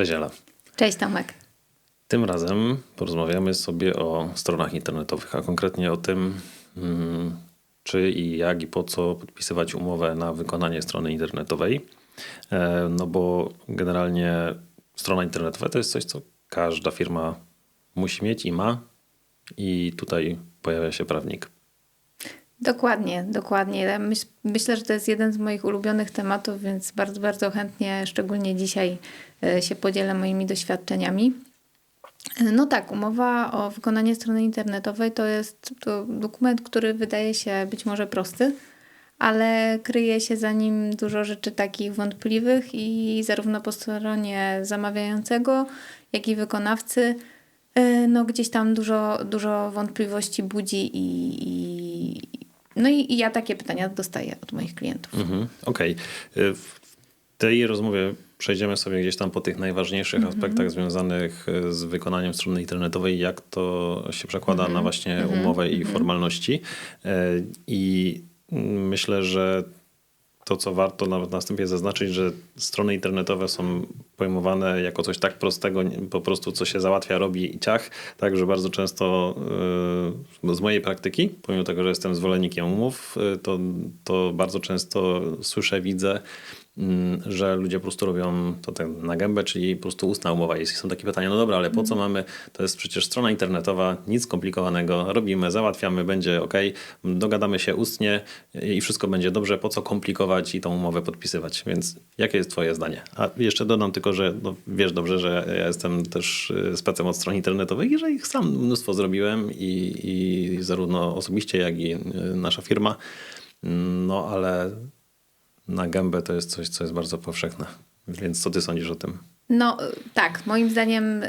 Cześć Ela. Cześć Tomek. Tym razem porozmawiamy sobie o stronach internetowych, a konkretnie o tym, mm, czy i jak i po co podpisywać umowę na wykonanie strony internetowej. E, no bo generalnie strona internetowa to jest coś, co każda firma musi mieć i ma. I tutaj pojawia się prawnik. Dokładnie, dokładnie. Myśl, myślę, że to jest jeden z moich ulubionych tematów, więc bardzo, bardzo chętnie, szczególnie dzisiaj, się podzielę moimi doświadczeniami. E, no tak, umowa o wykonanie strony internetowej to jest to dokument, który wydaje się być może prosty, ale kryje się za nim dużo rzeczy takich wątpliwych i zarówno po stronie zamawiającego, jak i wykonawcy e, no gdzieś tam dużo, dużo wątpliwości budzi i, i no i, i, ja takie pytania dostaję od moich klientów. Mhm, Okej. Okay. W tej rozmowie przejdziemy sobie gdzieś tam po tych najważniejszych mm -hmm. aspektach związanych z wykonaniem strony internetowej, jak to się przekłada mm -hmm. na właśnie mm -hmm. umowę i mhm. formalności. E, I myślę, że to, co warto na, na wstępie zaznaczyć, że strony internetowe są pojmowane jako coś tak prostego, po prostu co się załatwia, robi i ciach, tak, że bardzo często yy, z mojej praktyki, pomimo tego, że jestem zwolennikiem umów, to, to bardzo często słyszę, widzę, że ludzie po prostu robią to tak na gębę, czyli po prostu ustna umowa. Jeśli są takie pytania, no dobra, ale po co mhm. mamy, to jest przecież strona internetowa, nic skomplikowanego, robimy, załatwiamy, będzie ok, dogadamy się ustnie i wszystko będzie dobrze, po co komplikować i tą umowę podpisywać. Więc jakie jest twoje zdanie? A jeszcze dodam tylko, że no, wiesz dobrze, że ja jestem też y, specem od stron internetowych i że ich sam mnóstwo zrobiłem i, i zarówno osobiście, jak i y, nasza firma. No ale na gębę to jest coś, co jest bardzo powszechne. Więc co ty sądzisz o tym? No tak, moim zdaniem y,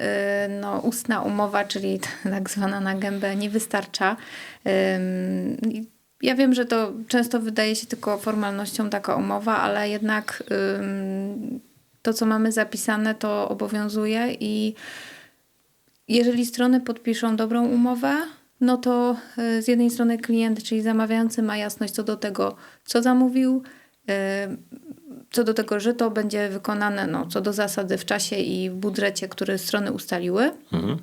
no, ustna umowa, czyli tak zwana na gębę, nie wystarcza. Ja wiem, że to często wydaje się tylko formalnością taka umowa, ale jednak to, co mamy zapisane, to obowiązuje i jeżeli strony podpiszą dobrą umowę, no to y, z jednej strony klient, czyli zamawiający ma jasność co do tego, co zamówił, co do tego, że to będzie wykonane no, co do zasady w czasie i w budżecie, który strony ustaliły. Mhm.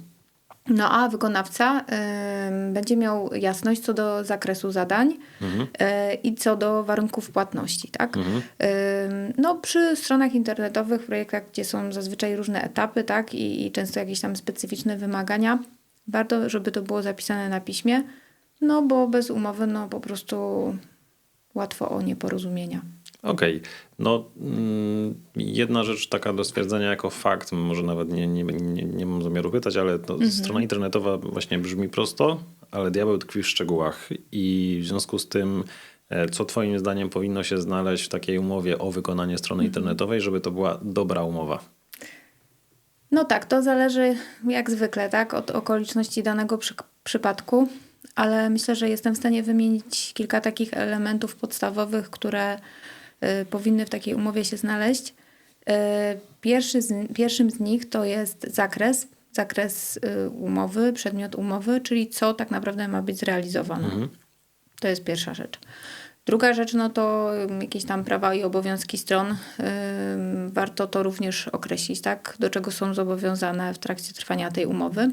No a wykonawca y, będzie miał jasność co do zakresu zadań mhm. y, i co do warunków płatności. Tak? Mhm. Y, no, przy stronach internetowych, projektach, gdzie są zazwyczaj różne etapy tak? I, i często jakieś tam specyficzne wymagania, warto, żeby to było zapisane na piśmie, no bo bez umowy no, po prostu łatwo o nieporozumienia. Okej. Okay. No, mm, jedna rzecz taka do stwierdzenia jako fakt, może nawet nie, nie, nie, nie mam zamiaru pytać, ale to mhm. strona internetowa właśnie brzmi prosto, ale diabeł tkwi w szczegółach. I w związku z tym, e, co Twoim zdaniem powinno się znaleźć w takiej umowie o wykonanie strony mhm. internetowej, żeby to była dobra umowa? No tak, to zależy jak zwykle, tak, od okoliczności danego przy, przypadku ale myślę, że jestem w stanie wymienić kilka takich elementów podstawowych, które y, powinny w takiej umowie się znaleźć. Y, pierwszy z, pierwszym z nich to jest zakres, zakres y, umowy, przedmiot umowy, czyli co tak naprawdę ma być zrealizowane. Mhm. To jest pierwsza rzecz. Druga rzecz, no to jakieś tam prawa i obowiązki stron. Warto to również określić, tak? Do czego są zobowiązane w trakcie trwania tej umowy.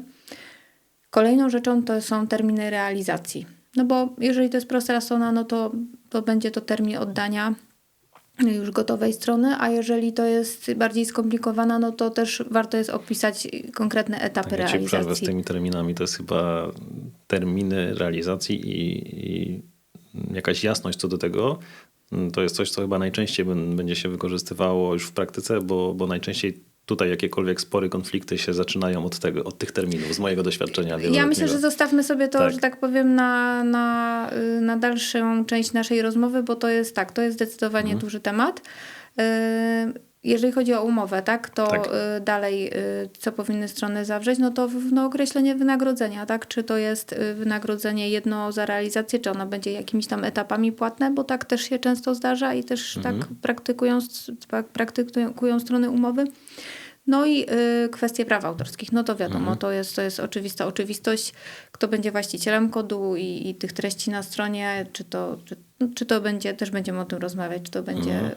Kolejną rzeczą to są terminy realizacji. No bo jeżeli to jest prosta strona, no to, to będzie to termin oddania już gotowej strony, a jeżeli to jest bardziej skomplikowana, no to też warto jest opisać konkretne etapy tak, realizacji. Ja z tymi terminami to jest chyba terminy realizacji i, i jakaś jasność co do tego. To jest coś, co chyba najczęściej będzie się wykorzystywało już w praktyce, bo, bo najczęściej tutaj jakiekolwiek spory, konflikty się zaczynają od, tego, od tych terminów, z mojego doświadczenia. Ja myślę, że zostawmy sobie to, tak. że tak powiem, na, na, y, na dalszą część naszej rozmowy, bo to jest tak, to jest zdecydowanie mhm. duży temat. Y, jeżeli chodzi o umowę, tak, to tak. Y, dalej co powinny strony zawrzeć, no to no, określenie wynagrodzenia, tak, czy to jest wynagrodzenie jedno za realizację, czy ono będzie jakimiś tam etapami płatne, bo tak też się często zdarza i też tak mhm. tak praktykują, praktykują strony umowy. No i y, kwestie praw autorskich, no to wiadomo, mhm. to, jest, to jest oczywista oczywistość, kto będzie właścicielem kodu i, i tych treści na stronie, czy to, czy, no, czy to będzie, też będziemy o tym rozmawiać, czy to będzie mhm.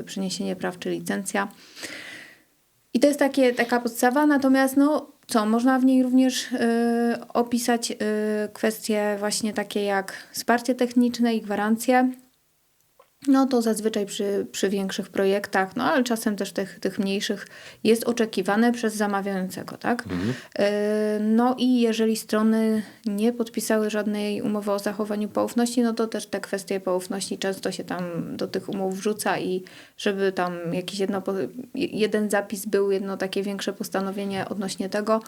y, przeniesienie praw, czy licencja. I to jest takie, taka podstawa, natomiast no co, można w niej również y, opisać y, kwestie właśnie takie jak wsparcie techniczne i gwarancje. No to zazwyczaj przy, przy większych projektach, no ale czasem też tych, tych mniejszych jest oczekiwane przez zamawiającego, tak? Mhm. Y, No i jeżeli strony nie podpisały żadnej umowy o zachowaniu poufności, no to też te kwestie poufności często się tam do tych umów wrzuca i żeby tam jakiś jedno, jeden zapis był, jedno takie większe postanowienie odnośnie tego,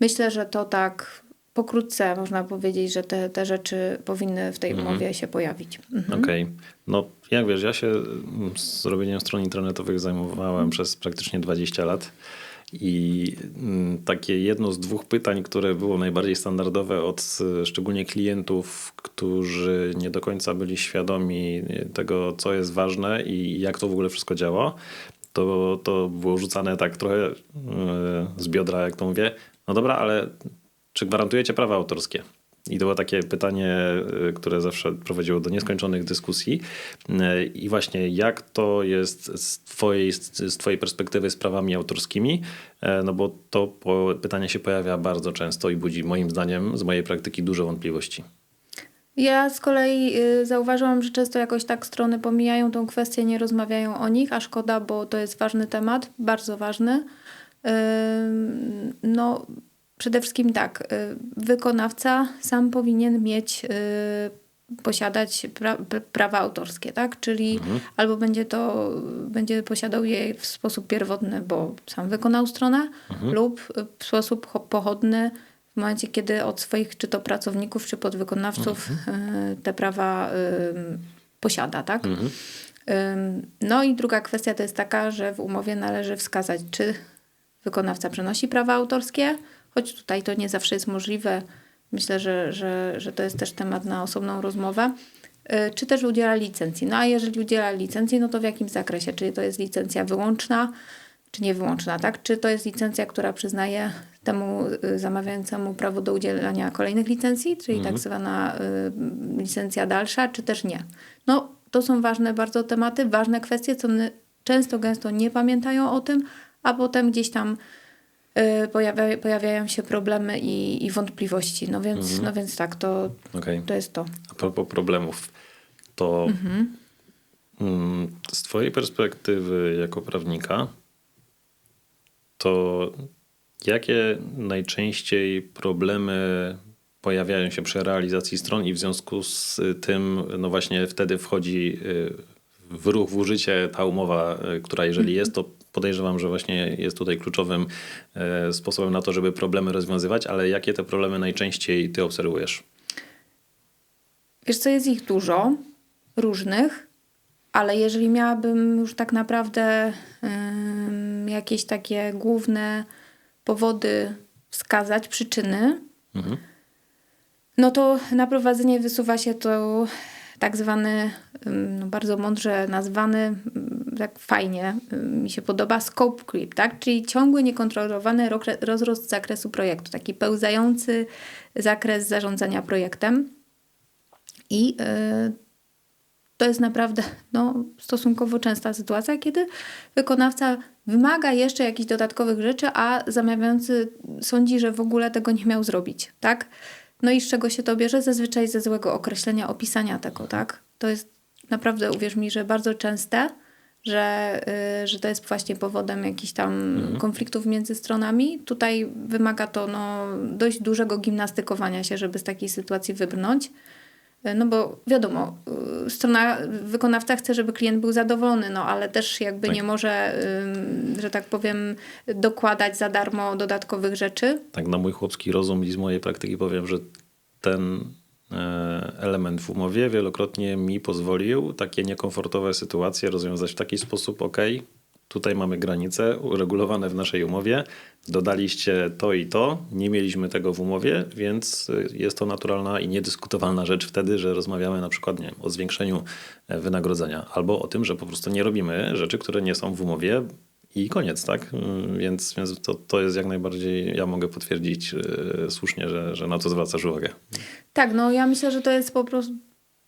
myślę, że to tak pokrótce można powiedzieć, że te, te rzeczy powinny w tej Mhm. umowie się pojawić. Mhm. Okej. No jak wiesz, ja się mm, z robieniem stron internetowych zajmowałem przez praktycznie 20 lat. I mm, takie jedno z dwóch pytań, które było najbardziej standardowe od e, szczególnie klientów, którzy nie do końca byli świadomi tego, co jest ważne i jak to w ogóle wszystko działa, to, to było rzucane tak trochę e, z biodra, jak to mówię. No dobra, ale czy gwarantujecie prawa autorskie? I to było takie pytanie, y, które zawsze prowadziło do nieskończonych dyskusji. Y, I właśnie jak to jest z twojej, z twojej perspektywy z prawami autorskimi? E, No bo to pytanie się pojawia bardzo często i budzi moim zdaniem z mojej praktyki dużo wątpliwości. Ja z kolei y, zauważyłam, że często jakoś tak strony pomijają tą kwestię, nie rozmawiają o nich, a szkoda, bo to jest ważny temat, bardzo ważny. No, przede wszystkim tak, y, wykonawca sam powinien mieć, y, posiadać pra, prawa autorskie, tak? Czyli albo będzie to, będzie posiadał je w sposób pierwotny, bo sam wykonał stronę, lub w sposób cho- pochodny w momencie, kiedy od swoich czy to pracowników, czy podwykonawców y, te prawa posiada, tak? Ym, No i druga kwestia to jest taka, że w umowie należy wskazać, czy wykonawca przenosi prawa autorskie, choć tutaj to nie zawsze jest możliwe. Myślę, że, że, że to jest też temat na osobną rozmowę. Y, Czy też udziela licencji. No a jeżeli udziela licencji, no to w jakim zakresie? Czy to jest licencja wyłączna, czy niewyłączna, tak? Czy to jest licencja, która przyznaje temu y, zamawiającemu prawo do udzielania kolejnych licencji, czyli tak zwana y, licencja dalsza, czy też nie? No, to są ważne bardzo tematy, ważne kwestie, co często, gęsto nie pamiętają o tym, a potem gdzieś tam pojawia, pojawiają się problemy i, i wątpliwości. No więc, no więc tak, to, Okej. to jest to. A propos problemów, to mm, z Twojej perspektywy jako prawnika, to jakie najczęściej problemy pojawiają się przy realizacji stron i w związku z tym, no właśnie wtedy wchodzi y, w ruch, w użycie ta umowa, y, która jeżeli jest, to podejrzewam, że właśnie jest tutaj kluczowym y, sposobem na to, żeby problemy rozwiązywać, ale jakie te problemy najczęściej Ty obserwujesz? Wiesz co, jest ich dużo, różnych, ale jeżeli miałabym już tak naprawdę ym, jakieś takie główne powody wskazać, przyczyny, Mhm. no to na prowadzenie wysuwa się to tak zwany, no bardzo mądrze nazwany, tak fajnie ym, mi się podoba, scope creep, tak? czyli ciągły, niekontrolowany rozrost zakresu projektu, taki pełzający zakres zarządzania projektem. I y, to jest naprawdę no, stosunkowo częsta sytuacja, kiedy wykonawca wymaga jeszcze jakichś dodatkowych rzeczy, a zamawiający sądzi, że w ogóle tego nie miał zrobić, tak? No i z czego się to bierze? Zazwyczaj ze złego określenia, opisania tego, tak? To jest naprawdę, uwierz mi, że bardzo częste, że, y, że to jest właśnie powodem jakichś tam konfliktów między stronami. Tutaj wymaga to no, dość dużego gimnastykowania się, żeby z takiej sytuacji wybrnąć. No bo wiadomo, y, strona wykonawca chce, żeby klient był zadowolony, no ale też jakby Tak. nie może, że tak powiem, dokładać za darmo dodatkowych rzeczy. tak na mój chłopski rozum i z mojej praktyki powiem, że ten element w umowie wielokrotnie mi pozwolił takie niekomfortowe sytuacje rozwiązać w taki sposób, ok, tutaj mamy granice uregulowane w naszej umowie, dodaliście to i to, nie mieliśmy tego w umowie, więc y, jest to naturalna i niedyskutowalna rzecz wtedy, że rozmawiamy na przykład nie o zwiększeniu e, wynagrodzenia albo o tym, że po prostu nie robimy rzeczy, które nie są w umowie, i koniec, tak? Mm, Więc, więc to, to jest jak najbardziej, ja mogę potwierdzić yy, słusznie, że, że na to zwracasz uwagę. Tak, no ja myślę, że to jest po prostu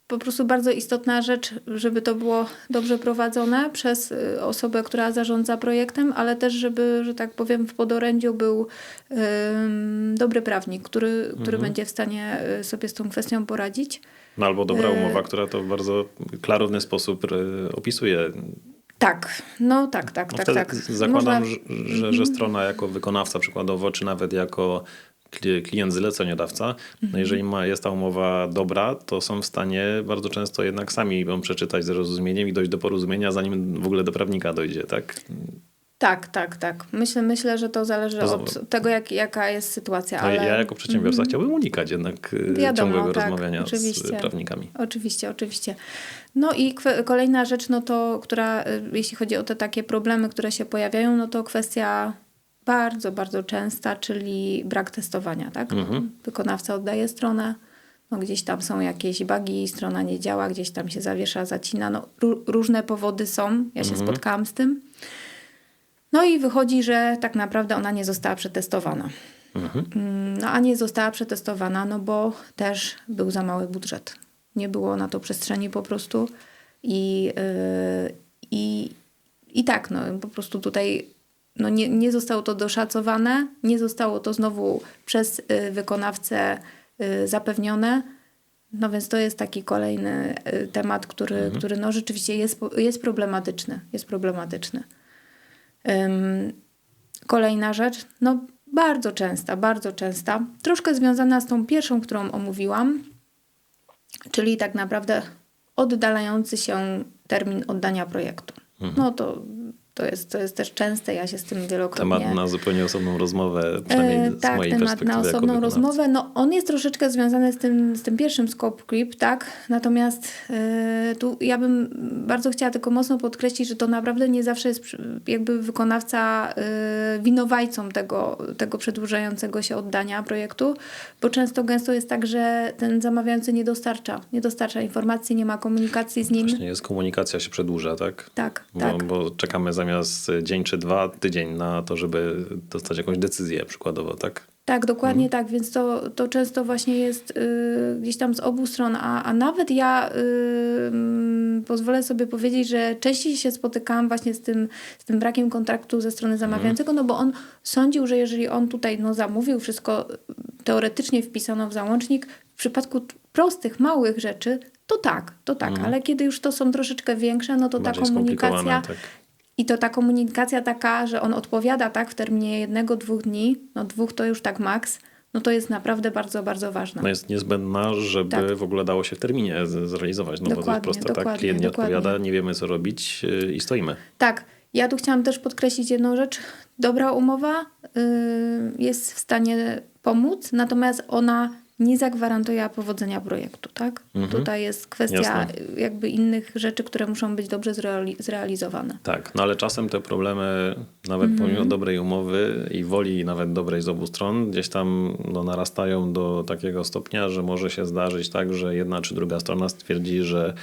po prostu bardzo istotna rzecz, żeby to było dobrze prowadzone przez y, osobę, która zarządza projektem, ale też, żeby, że tak powiem, w podorędziu był ym, dobry prawnik, który, który będzie w stanie y, sobie z tą kwestią poradzić. No albo dobra E, umowa, która to w bardzo klarowny sposób opisuje. Tak, no tak, tak, No tak, tak. zakładam, Można- że, że, że strona jako wykonawca przykładowo, czy nawet jako kli- klient zleceniodawca, no jeżeli ma, jest ta umowa dobra, to są w stanie bardzo często jednak sami ją przeczytać z zrozumieniem i dojść do porozumienia, zanim w ogóle do prawnika dojdzie, tak? Tak, tak, tak. Myślę, myślę, że to zależy od tego, jak, jaka jest sytuacja. No, ale... Ja jako przedsiębiorca chciałbym unikać jednak e, Wiadomo, ciągłego tak, rozmawiania oczywiście. z prawnikami. Oczywiście, oczywiście. No i kolejna rzecz, no to, która, y, jeśli chodzi o te takie problemy, które się pojawiają, no to kwestia bardzo, bardzo częsta, czyli brak testowania, tak? Mhm. Wykonawca oddaje stronę, no gdzieś tam są jakieś bugi, strona nie działa, gdzieś tam się zawiesza, zacina, no ró- różne powody są, ja się Mhm. spotkałam z tym. No i wychodzi, że tak naprawdę ona nie została przetestowana. Mhm. Mm, No a nie została przetestowana, no bo też był za mały budżet. Nie było na to przestrzeni po prostu. I, yy, i, i tak, no po prostu tutaj no nie, nie zostało to doszacowane, nie zostało to znowu przez y, wykonawcę y, zapewnione. No więc to jest taki kolejny y, temat, który, który no rzeczywiście jest, jest problematyczny. Jest problematyczny. Kolejna rzecz, no bardzo częsta, bardzo częsta, troszkę związana z tą pierwszą, którą omówiłam, czyli tak naprawdę oddalający się termin oddania projektu. No to, to, jest, to jest też częste, ja się z tym wielokrotnie... Temat na zupełnie osobną rozmowę, przynajmniej E, z tak, mojej temat na osobną rozmowę. No, on jest troszeczkę związany z tym, z tym pierwszym scope creep, tak? Natomiast e, tu ja bym bardzo chciała tylko mocno podkreślić, że to naprawdę nie zawsze jest jakby wykonawca e, winowajcą tego, tego przedłużającego się oddania projektu, bo często gęsto jest tak, że ten zamawiający nie dostarcza, nie dostarcza informacji, nie ma komunikacji z nim. Właśnie jest komunikacja się przedłuża, tak? Tak, Bo, tak. bo czekamy zamiast dzień czy dwa, tydzień na to, żeby dostać jakąś decyzję przykładowo, tak? Tak, dokładnie tak, więc to, to często właśnie jest y, gdzieś tam z obu stron, a, a nawet ja y, mm, pozwolę sobie powiedzieć, że częściej się spotykałam właśnie z tym, z tym brakiem kontraktu ze strony zamawiającego, no bo on sądził, że jeżeli on tutaj no, zamówił, wszystko teoretycznie wpisano w załącznik, w przypadku prostych, małych rzeczy, to tak, to tak, ale kiedy już to są troszeczkę większe, no to ta Bardziej komunikacja... skomplikowane, tak. I to ta komunikacja taka, że on odpowiada tak w terminie jednego, dwóch dni, no dwóch to już tak maks, no to jest naprawdę bardzo, bardzo ważne. No jest niezbędna, żeby Tak. w ogóle dało się w terminie zrealizować. No bo to jest Dokładnie, proste, tak? dokładnie, Klient nie dokładnie. odpowiada, nie wiemy co robić yy, i stoimy. Tak, ja tu chciałam też podkreślić jedną rzecz. Dobra umowa y, jest w stanie pomóc, natomiast ona nie zagwarantuje powodzenia projektu, tak? Tutaj jest kwestia Jasne. jakby innych rzeczy, które muszą być dobrze zreali- zrealizowane. Tak, no ale czasem te problemy, nawet Mhm. pomimo dobrej umowy i woli nawet dobrej z obu stron, gdzieś tam no, narastają do takiego stopnia, że może się zdarzyć tak, że jedna czy druga strona stwierdzi, że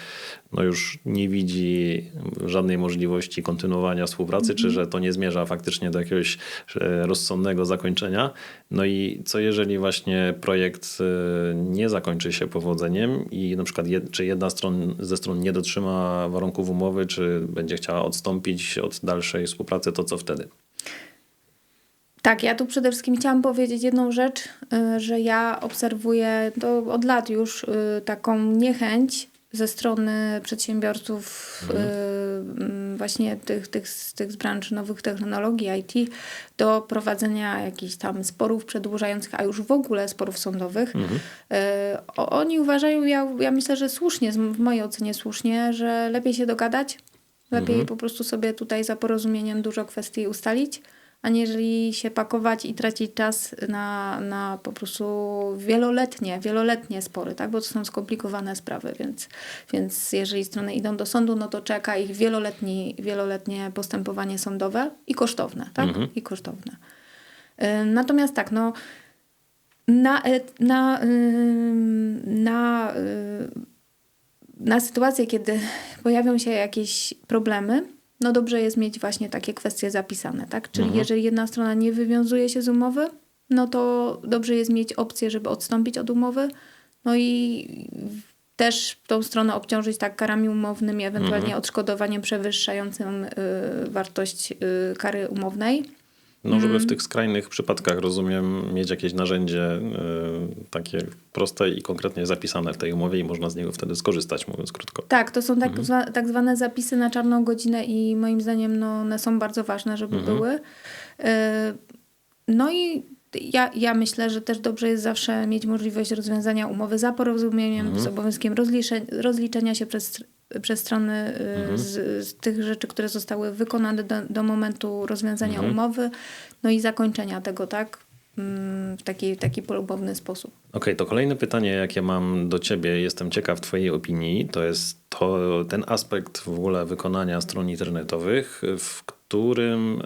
no już nie widzi żadnej możliwości kontynuowania współpracy, Mhm. czy że to nie zmierza faktycznie do jakiegoś e, rozsądnego zakończenia. No i co jeżeli właśnie projekt e, nie zakończy się powodzeniem i na przykład jed, czy jedna stron, ze stron nie dotrzyma warunków umowy, czy będzie chciała odstąpić od dalszej współpracy, to co wtedy? Tak, ja tu przede wszystkim chciałam powiedzieć jedną rzecz, y, że ja obserwuję to od lat już taką niechęć ze strony przedsiębiorców y, mm, właśnie tych, tych, z tych z branż nowych technologii IT do prowadzenia jakichś tam sporów przedłużających, a już w ogóle sporów sądowych. Y, o- Oni uważają, ja, ja myślę, że słusznie, w mojej ocenie słusznie, że lepiej się dogadać, lepiej po prostu sobie tutaj za porozumieniem dużo kwestii ustalić, aniżeli się pakować i tracić czas na, na po prostu wieloletnie, wieloletnie spory, tak? bo to są skomplikowane sprawy, więc, więc jeżeli strony idą do sądu, no to czeka ich wieloletni, wieloletnie postępowanie sądowe i kosztowne, tak? I kosztowne. Natomiast tak, no na, na, na, y, na sytuację, kiedy pojawią się jakieś problemy, no dobrze jest mieć właśnie takie kwestie zapisane, tak? Czyli jeżeli jedna strona nie wywiązuje się z umowy, no to dobrze jest mieć opcję, żeby odstąpić od umowy. No i też tą stronę obciążyć tak karami umownymi, ewentualnie Mhm. odszkodowaniem przewyższającym y, wartość y, kary umownej. No, żeby Mm. w tych skrajnych przypadkach, rozumiem, mieć jakieś narzędzie y, takie proste i konkretnie zapisane w tej umowie i można z niego wtedy skorzystać, mówiąc krótko. Tak, to są tak, zwa, tak zwane zapisy na czarną godzinę i moim zdaniem no, one są bardzo ważne, żeby były. Y, No i ja, ja myślę, że też dobrze jest zawsze mieć możliwość rozwiązania umowy za porozumieniem z obowiązkiem rozlicze, rozliczenia się przez, przez strony y, z, z tych rzeczy, które zostały wykonane do, do momentu rozwiązania umowy, no i zakończenia tego, tak? Mm, W taki, taki polubowny sposób. Okej, to kolejne pytanie, jakie mam do ciebie, jestem ciekaw twojej opinii, to jest to, ten aspekt w ogóle wykonania stron internetowych, w którym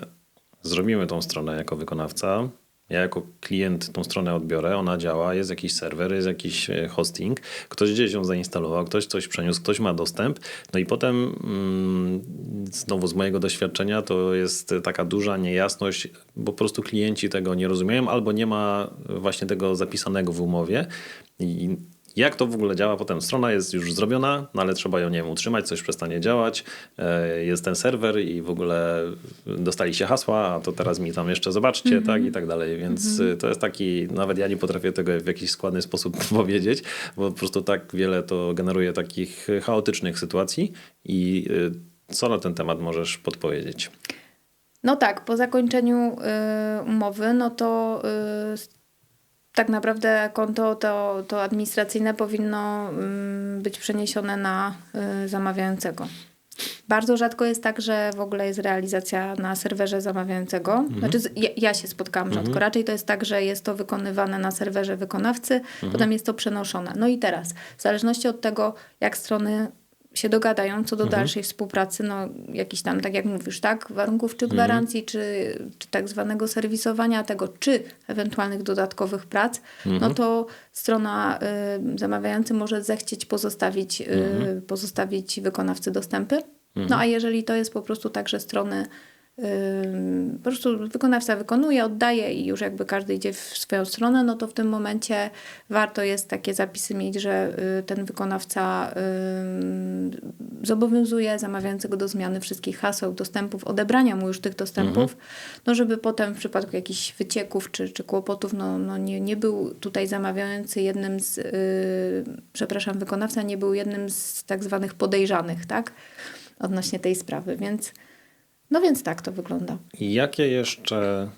zrobimy tą stronę jako wykonawca, ja jako klient tą stronę odbiorę, ona działa, jest jakiś serwer, jest jakiś e, hosting, ktoś gdzieś ją zainstalował, ktoś coś przeniósł, ktoś ma dostęp, no i potem mm, znowu z mojego doświadczenia to jest taka duża niejasność, bo po prostu klienci tego nie rozumieją albo nie ma właśnie tego zapisanego w umowie i jak to w ogóle działa potem? Strona jest już zrobiona, no ale trzeba ją, nie wiem, utrzymać, coś przestanie działać, e, jest ten serwer i w ogóle dostaliście hasła, a to teraz mi tam jeszcze zobaczcie, tak i tak dalej. Więc e, to jest taki, nawet ja nie potrafię tego w jakiś składny sposób powiedzieć, bo po prostu tak wiele to generuje takich chaotycznych sytuacji i e, co na ten temat możesz podpowiedzieć? No tak, po zakończeniu y, umowy, no to y, tak naprawdę konto to, to administracyjne powinno y, być przeniesione na y, zamawiającego. Bardzo rzadko jest tak, że w ogóle jest realizacja na serwerze zamawiającego. Znaczy, z- ja, ja się spotkałam rzadko. Raczej to jest tak, że jest to wykonywane na serwerze wykonawcy, potem jest to przenoszone. No i teraz, w zależności od tego, jak strony się dogadają co do dalszej współpracy, no jakiś tam, tak jak mówisz, tak, warunków czy gwarancji, czy, czy tak zwanego serwisowania tego, czy ewentualnych dodatkowych prac, no to strona y, zamawiający może zechcieć pozostawić, y, pozostawić wykonawcy dostępy. No a jeżeli to jest po prostu tak, że strony po prostu wykonawca wykonuje, oddaje i już jakby każdy idzie w swoją stronę, no to w tym momencie warto jest takie zapisy mieć, że y, ten wykonawca zobowiązuje zamawiającego do zmiany wszystkich haseł, dostępów, odebrania mu już tych dostępów, no żeby potem w przypadku jakichś wycieków czy, czy kłopotów, no, no nie, nie był tutaj zamawiający jednym z, y, przepraszam, wykonawca nie był jednym z tak zwanych podejrzanych, tak, odnośnie tej sprawy, więc no więc tak to wygląda. Jakie jeszcze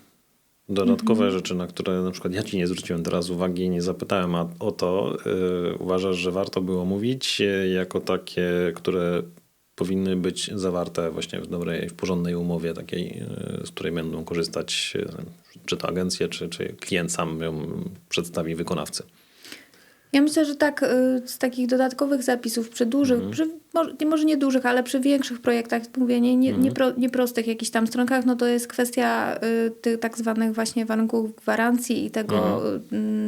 dodatkowe Mhm. rzeczy, na które na przykład ja ci nie zwróciłem teraz uwagi i nie zapytałem a- o to, yy, uważasz, że warto było mówić yy, jako takie, które powinny być zawarte właśnie w dobrej, w porządnej umowie takiej, yy, z której będą korzystać yy, czy to agencje, czy, czy klient sam ją przedstawi wykonawcy. Ja myślę, że tak y, z takich dodatkowych zapisów przy dużych, przy, może, nie- może nie dużych, ale przy większych projektach, mówię, nie, nie, nie, pro, nieprostych jakichś tam stronkach, no to jest kwestia y, tych tak zwanych właśnie warunków gwarancji i tego,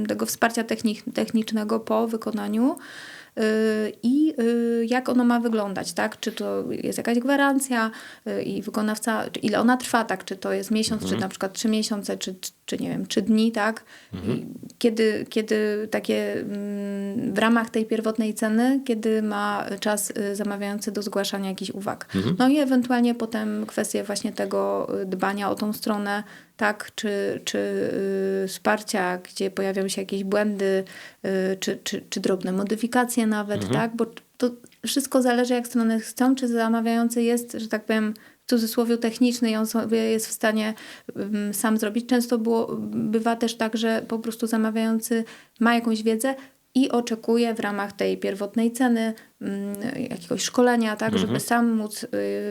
y, tego wsparcia technik, technicznego po wykonaniu. y, I y, jak ono ma wyglądać, tak? Czy to jest jakaś gwarancja i wykonawca, ile ona trwa, tak? Czy to jest miesiąc, czy na przykład trzy miesiące, czy, czy, czy nie wiem, trzy dni, tak? I kiedy, kiedy takie mm, w ramach tej pierwotnej ceny, kiedy ma czas y, zamawiający do zgłaszania jakichś uwag. No i ewentualnie potem kwestie właśnie tego y, dbania o tą stronę, tak, czy, czy y, wsparcia, gdzie pojawią się jakieś błędy, y, czy, czy, czy drobne modyfikacje nawet, tak, bo to wszystko zależy jak strony chcą, czy zamawiający jest, że tak powiem, cudzysłowie techniczny i on sobie jest w stanie ym, sam zrobić. Często było, bywa też tak, że po prostu zamawiający ma jakąś wiedzę i oczekuje w ramach tej pierwotnej ceny ym, jakiegoś szkolenia, tak, żeby sam móc y,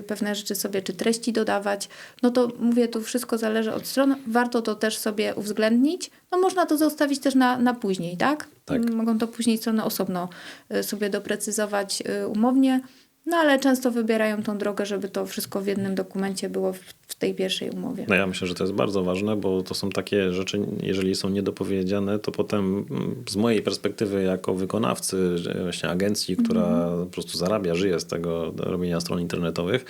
pewne rzeczy sobie, czy treści dodawać. No to mówię, tu wszystko zależy od stron. Warto to też sobie uwzględnić. No można to zostawić też na, na później, tak? Tak. Mogą to później strony osobno y, sobie doprecyzować y, umownie. No ale często wybierają tą drogę, żeby to wszystko w jednym dokumencie było w, tej pierwszej umowie. No ja myślę, że to jest bardzo ważne, bo to są takie rzeczy, jeżeli są niedopowiedziane, to potem mm, z mojej perspektywy jako wykonawcy właśnie agencji, która po prostu zarabia, żyje z tego robienia stron internetowych,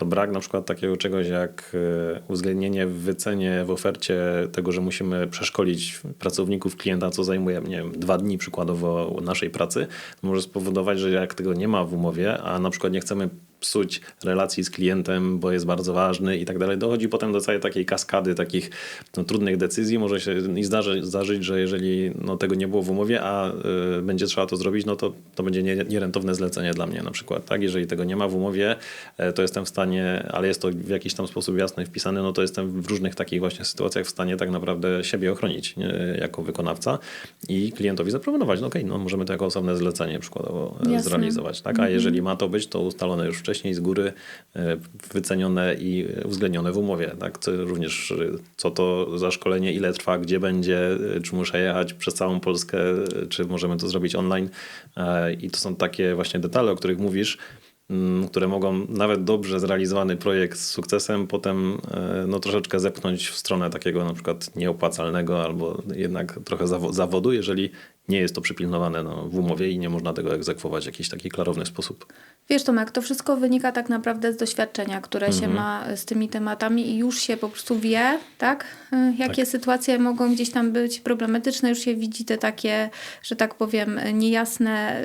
to brak na przykład takiego czegoś jak e, uwzględnienie w wycenie, w ofercie tego, że musimy przeszkolić pracowników klienta, co zajmuje, nie wiem, dwa dni przykładowo naszej pracy, może spowodować, że jak tego nie ma w umowie, a na przykład nie chcemy psuć relacji z klientem, bo jest bardzo ważny i tak dalej. Dochodzi potem do całej takiej kaskady takich no, trudnych decyzji. Może się i zdarzy, zdarzyć, że jeżeli no, tego nie było w umowie, a y, będzie trzeba to zrobić, no to, to będzie nie, nierentowne zlecenie dla mnie na przykład. Tak? Jeżeli tego nie ma w umowie, e, to jestem w stanie, ale jest to w jakiś tam sposób jasny wpisane, no to jestem w różnych takich właśnie sytuacjach w stanie tak naprawdę siebie ochronić nie, jako wykonawca i klientowi zaproponować, no okej, no możemy to jako osobne zlecenie przykładowo e, Jasne. zrealizować. Tak? A jeżeli ma to być, to ustalone już wcześniej z góry, e, wycenione i uwzględnione w umowie. Tak? Co, również co to za szkolenie, ile trwa, gdzie będzie, e, czy muszę jechać przez całą Polskę, e, czy możemy to zrobić online. I to są takie właśnie detale, o których mówisz, m, które mogą nawet dobrze zrealizowany projekt z sukcesem potem no, troszeczkę zepchnąć w stronę takiego na przykład nieopłacalnego albo jednak trochę zawo- zawodu, jeżeli nie jest to przypilnowane no, w umowie i nie można tego egzekwować w jakiś taki klarowny sposób. Wiesz Tomek, to wszystko wynika tak naprawdę z doświadczenia, które się ma z tymi tematami i już się po prostu wie, tak? Y, Jakie sytuacje mogą gdzieś tam być problematyczne, już się widzi te takie, że tak powiem, niejasne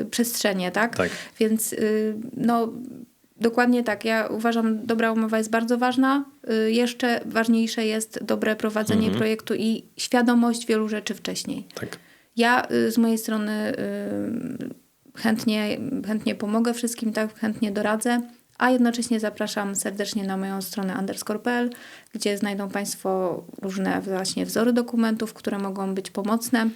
y, przestrzenie, tak? Tak. Więc y, no dokładnie tak. Ja uważam, dobra umowa jest bardzo ważna. Jeszcze ważniejsze jest dobre prowadzenie projektu i świadomość wielu rzeczy wcześniej. Tak. Ja y, z mojej strony y, chętnie, chętnie pomogę wszystkim, tak, chętnie doradzę, a jednocześnie zapraszam serdecznie na moją stronę underscore.pl, gdzie znajdą Państwo różne właśnie wzory dokumentów, które mogą być pomocne,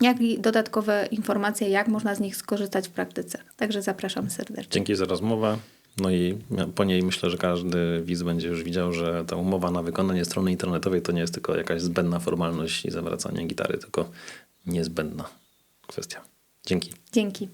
jak i dodatkowe informacje, jak można z nich skorzystać w praktyce. Także zapraszam serdecznie. Dzięki za rozmowę. No i po niej myślę, że każdy widz będzie już widział, że ta umowa na wykonanie strony internetowej to nie jest tylko jakaś zbędna formalność i zawracanie gitary, tylko niezbędna kwestia. Dzięki. Dzięki.